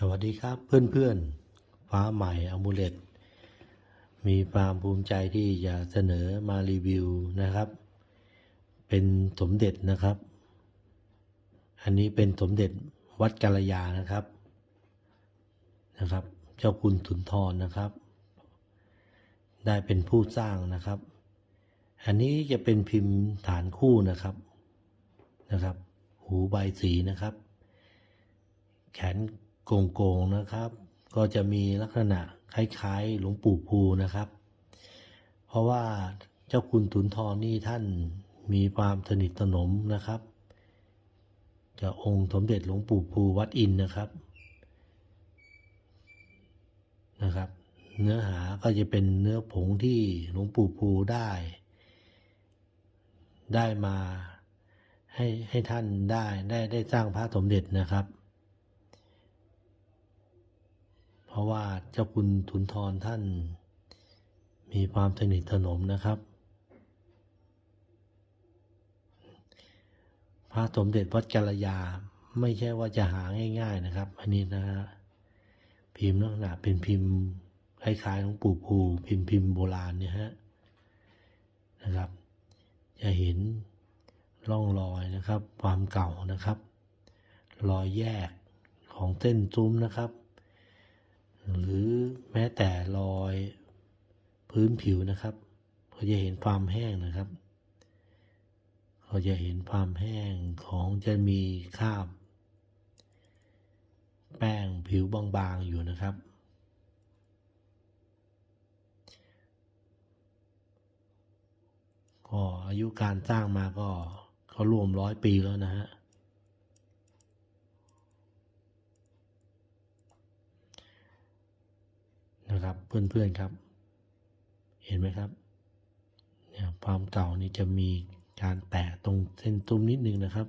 สวัสดีครับเพื่อนๆ ฟ้าใหม่อมูเลตมีความภูมิใจที่จะเสนอมารีวิวนะครับ เป็นสมเด็จนะครับ อันนี้เป็นสมเด็จวัดกาลยานะครับนะครับ เจ้าคุณสุนทรนะครับ ได้เป็นผู้สร้างนะครับ อันนี้จะเป็นพิมพ์ฐานคู่นะครับนะครับ หูใบสีนะครับ แขน โกงๆนะครับ ก็จะมีลักษณะคล้ายๆ หลวงปู่ภูนะครับ เพราะว่าเจ้าคุณถุนทรนี่ท่านมีความสนิทสนมนะครับกับองค์สมเด็จหลวงปู่ภูวัดอินนะครับนะครับ เนื้อหาก็จะเป็นเนื้อผงที่หลวงปู่ภูได้ ได้มาให้ให้ท่านได้ได้ได้สร้างพระสมเด็จนะครับ เพ ราะว่าเจ้าคุณทุนทรท่าน มีความสนิทสนมนะครับ พระสมเด็จวัดกัลยาไม่ใช่ว่าจะหาง่าย ๆนะครับ อันนี้นะฮะพิมพ์ลักษณะเป็นพิมพ์คล้ายๆหลวงปู่ภูพิมพ์พิมพ์โบราณเนี่ยฮะนะครับ จะเห็นร่องรอยนะครับ ความเก่านะครับ รอยแยกของเส้นซุ้มนะครับ หรือแม้แต่รอยพื้นผิวนะครับเขาจะเห็นความแห้งนะครับเขาจะเห็นความแห้งของจะมีคราบ แป้งผิวบางๆอยู่นะครับ ก็อายุการสร้างมาก็เขารวมร้อยปีแล้วนะฮะ นะ ครับเพื่อนๆครับ เห็นไหมครับเนี่ยความเก่านี่จะมีการแตกตรงเส้นตุ้มนิดนึงนะครับ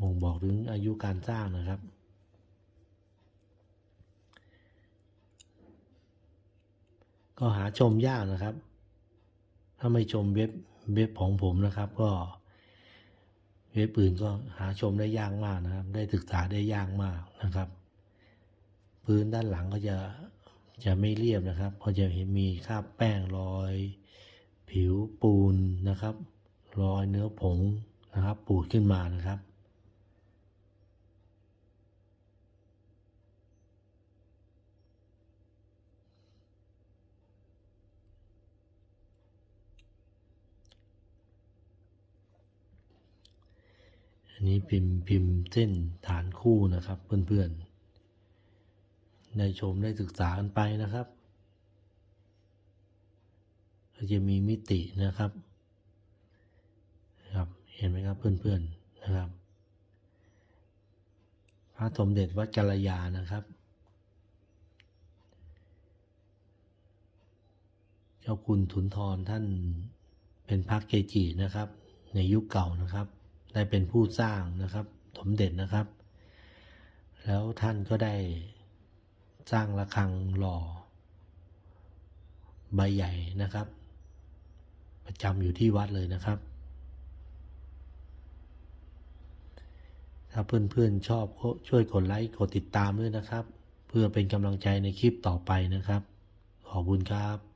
บ่งบอกถึงอายุการสร้างนะครับ ก็หาชมยากนะครับ ถ้าไม่ชมเว็บเว็บของผมนะครับ ก็เว็บอื่นก็หาชมได้ยากมากนะครับ ได้ศึกษาได้ยากมากนะครับ พื้นด้านหลังก็จะ จะไม่เรียบนะครับก็จะเห็นมีคราบแป้งรอย ผิวปูนนะครับ รอยเนื้อผงนะครับ ปูดขึ้นมานะครับอันนี้พิมพ์พิมพ์เส้นฐานคู่นะครับเพื่อนๆ ได้ชมได้ศึกษากันไปนะครับก็จะมีมิตินะครับครับ เห็นไหมครับเพื่อนๆนะครับ พระสมเด็จวัดกัลยานะครับ เจ้าคุณถุนทรท่านเป็นพระเกจินะครับ ในยุคเก่านะครับ ได้เป็นผู้สร้างนะครับ สมเด็จนะครับ แล้วท่านก็ได้ สร้างระฆังหล่อ ใบใหญ่นะครับ ประจำอยู่ที่วัดเลยนะครับ ถ้าเพื่อนๆชอบก็ช่วยกดไลค์กดติดตามด้วยนะครับ เพื่อเป็นกำลังใจในคลิปต่อไปนะครับ ขอบคุณครับ